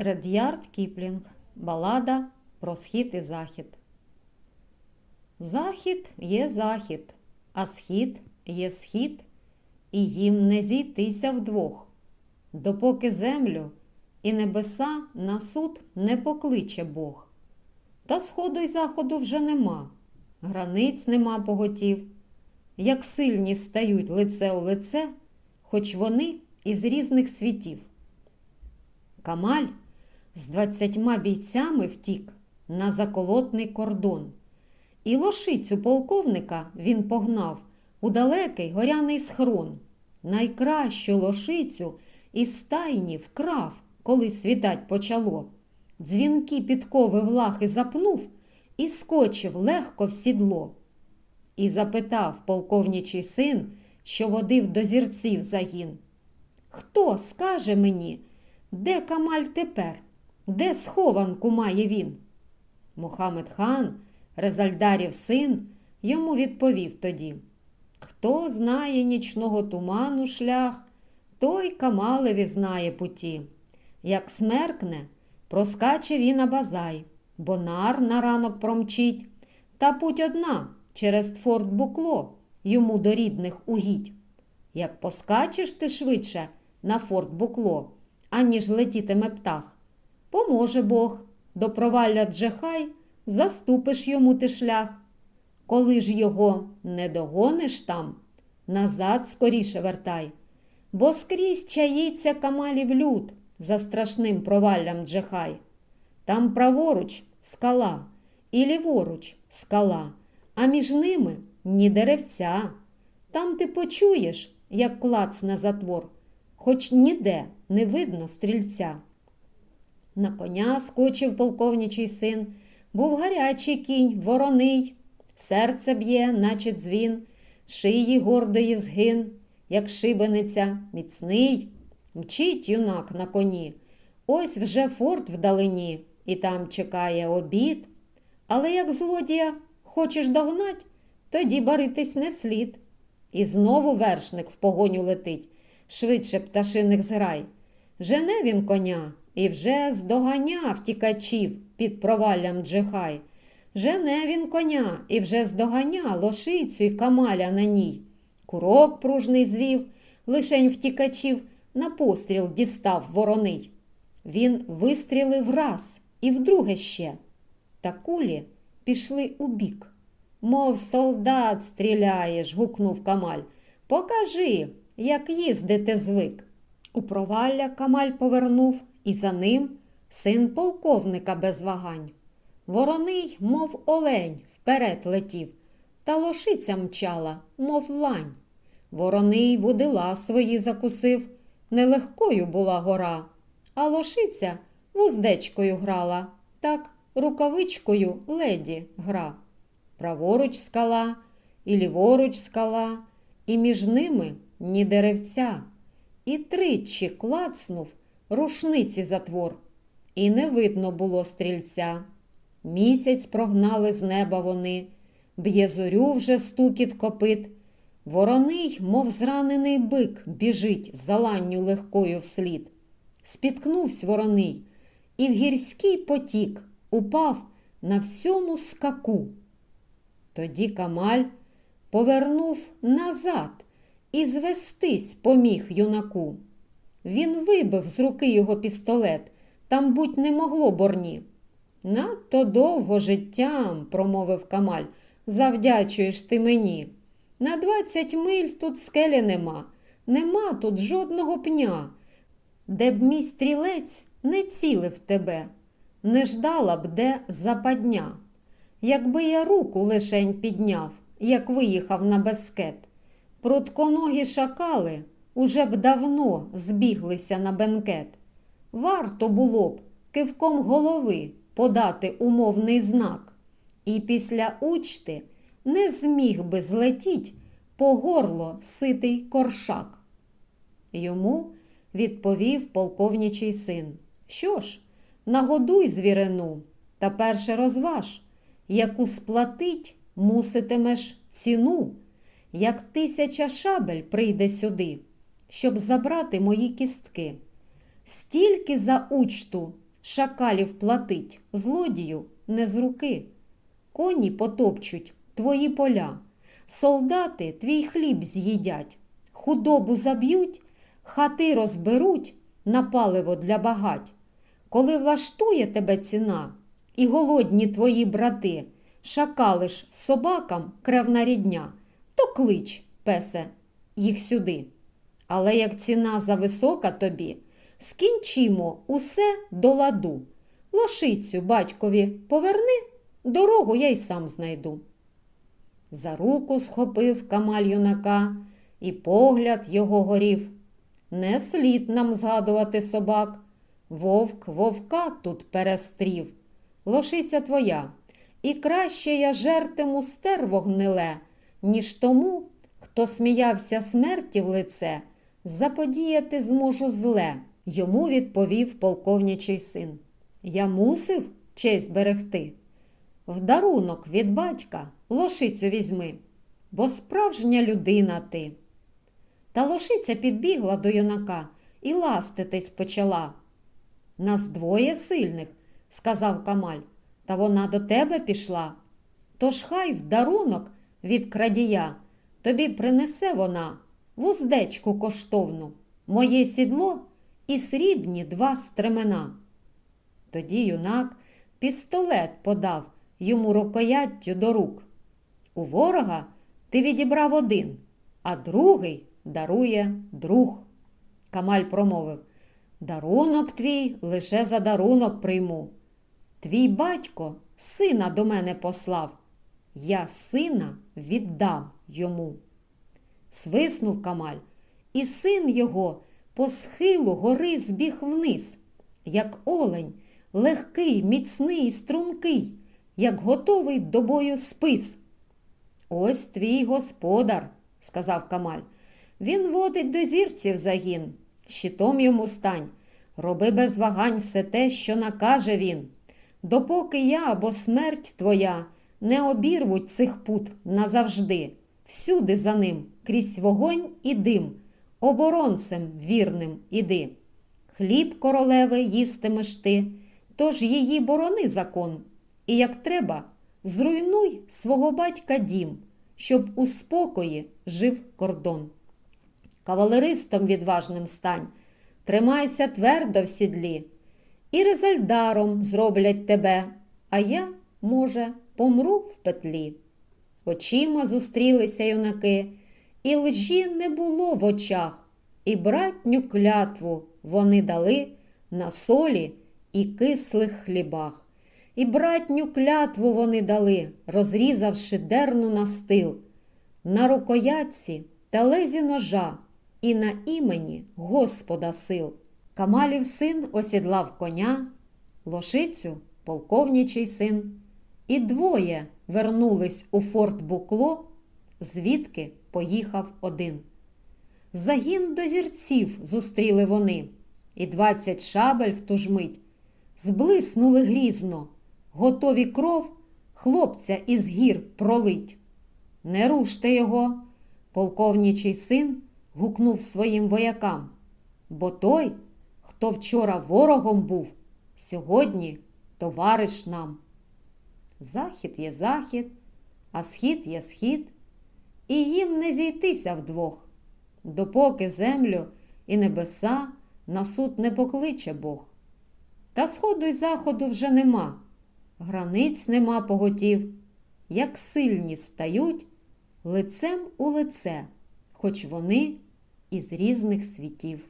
Ред'ярд Кіплінг. Балада про схід і захід. Захід є захід, а схід є схід, і їм не зійтися вдвох, допоки землю і небеса на суд не покличе Бог. Та сходу й заходу вже нема, границь нема поготів, як сильні стають лице у лице, хоч вони із різних світів. Камаль з двадцятьма бійцями втік на заколотний кордон. І лошицю полковника він погнав у далекий горяний схрон. Найкращу лошицю із стайні вкрав, коли світать почало. Дзвінки підкови в лахи запнув і скочив легко в сідло. І запитав полковничий син, що водив до зірців загін. Хто скаже мені, де Камаль тепер? Де схованку має він? Мухаммед хан, Резальдарів син, йому відповів тоді Хто знає нічного туману шлях, той Камалеві знає путі. Як смеркне, проскаче він Абазай, бо нар на ранок промчить, та путь одна через Форт Букло йому до рідних угідь. Як поскачеш ти швидше на Форт Букло, аніж летітиме птах, поможе Бог, до провалля Джехай заступиш йому ти шлях. Коли ж його не догониш там, назад скоріше вертай, бо скрізь чаїться камалів люд за страшним проваллям Джехай. Там праворуч скала і ліворуч скала, а між ними ні деревця. Там ти почуєш, як клацне затвор, хоч ніде не видно стрільця. На коня скочив полковничий син, був гарячий кінь, вороний, серце б'є, наче дзвін, шиї гордої згин, як шибениця, міцний. Мчить юнак на коні. Ось вже форт вдалині, і там чекає обід. Але як злодія хочеш догнать, тоді баритись не слід. І знову вершник в погоню летить, швидше пташиних зграй. Жене він коня і вже здоганяв тікачів під проваллям Джехай. Жене він коня і вже здоганя лошицю й камаля на ній. Курок пружний звів, лишень втікачів на постріл дістав вороний. Він вистрілив раз і вдруге ще. Та кулі пішли у бік. Мов солдат стріляєш, гукнув Камаль. Покажи, як їздити звик. У провалля Камаль повернув, і за ним син полковника без вагань. Вороний, мов олень, вперед летів, та лошиця мчала, мов лань. Вороний вудила свої закусив, нелегкою була гора, а лошиця вуздечкою грала, так рукавичкою леді гра. Праворуч скала, і ліворуч скала, і між ними ні деревця. І тричі клацнув рушниці затвор, і не видно було стрільця. Місяць прогнали з неба вони, б'є зорю вже стукіт копит. Вороний, мов зранений бик, біжить заланню легкою вслід. Спіткнувся вороний, і в гірський потік упав на всьому скаку. Тоді Камаль повернув назад і звестись поміг юнаку. Він вибив з руки його пістолет, там будь не могло борні. Надто довго життям, промовив Камаль, завдячуєш ти мені. На двадцять миль тут скелі нема, нема тут жодного пня, де б мій стрілець не цілив тебе, не ждала б де западня. Якби я руку лишень підняв, як виїхав на безкет, прутконогі шакали уже б давно збіглися на бенкет. Варто було б кивком голови подати умовний знак, і після учти не зміг би злетіть по горло ситий коршак. Йому відповів полковничий син. Що ж, нагодуй звірину та перше розваж, яку сплатить муситимеш ціну, як тисяча шабель прийде сюди, щоб забрати мої кістки. Стільки за учту шакалів платить, злодію не з руки. Коні потопчуть твої поля, солдати твій хліб з'їдять, худобу заб'ють, хати розберуть на паливо для багать. Коли влаштує тебе ціна, і голодні твої брати, шакалиш собакам кревна рідня, то клич, песе, їх сюди. Але як ціна зависока тобі, скінчимо усе до ладу. Лошицю батькові поверни, дорогу я й сам знайду. За руку схопив камаль юнака, і погляд його горів. Не слід нам згадувати собак. Вовк вовка тут перестрів. Лошиця твоя, і краще я жертиму стерво гниле, ніж тому, хто сміявся смерті в лице, заподіяти зможу зле. Йому відповів полковничий син. Я мусив честь берегти. В дарунок від батька лошицю візьми, бо справжня людина ти. Та лошиця підбігла до юнака і ластитись почала. Нас двоє сильних, сказав Камаль, та вона до тебе пішла. Тож хай в дарунок від крадія тобі принесе вона вуздечку коштовну, моє сідло і срібні два стремена. Тоді юнак пістолет подав йому рукояттю до рук. У ворога ти відібрав один, а другий дарує друг. Камаль промовив Дарунок твій лише за дарунок прийму. Твій батько сина до мене послав, я сина віддам йому. Свиснув Камаль, і син його по схилу гори збіг вниз, як олень, легкий, міцний, стрункий, як готовий до бою спис. Ось твій господар, сказав Камаль. Він водить до зірців загін, щитом йому стань, роби без вагань все те, що накаже він. Допоки я або смерть твоя не обірвуть цих пут назавжди, всюди за ним, крізь вогонь і дим, оборонцем вірним іди. Хліб королеви їстимеш ти, тож її борони закон, і як треба, зруйнуй свого батька дім, щоб у спокої жив кордон. Кавалеристом відважним стань, тримайся твердо в сідлі, і резальдаром зроблять тебе, а я, може, помру в петлі. Очима зустрілися юнаки, і лжі не було в очах, і братню клятву вони дали на солі і кислих хлібах. І братню клятву вони дали, розрізавши дерну на стил, на рукоятці та лезі ножа і на імені Господа сил. Камалів син осідлав коня, лошицю полковничий син, і двоє вернулись у форт Букло, звідки поїхав один. Загін до зірців зустріли вони, і двадцять шабель в ту ж мить зблиснули грізно, готові кров хлопця із гір пролить. Не руште його, полковничий син гукнув своїм воякам, бо той, хто вчора ворогом був, сьогодні товариш нам. Захід є захід, а схід є схід, і їм не зійтися вдвох, допоки землю і небеса на суд не покличе Бог. Та сходу й заходу вже нема, границь нема поготів, як сильні стають лицем у лице, хоч вони із різних світів.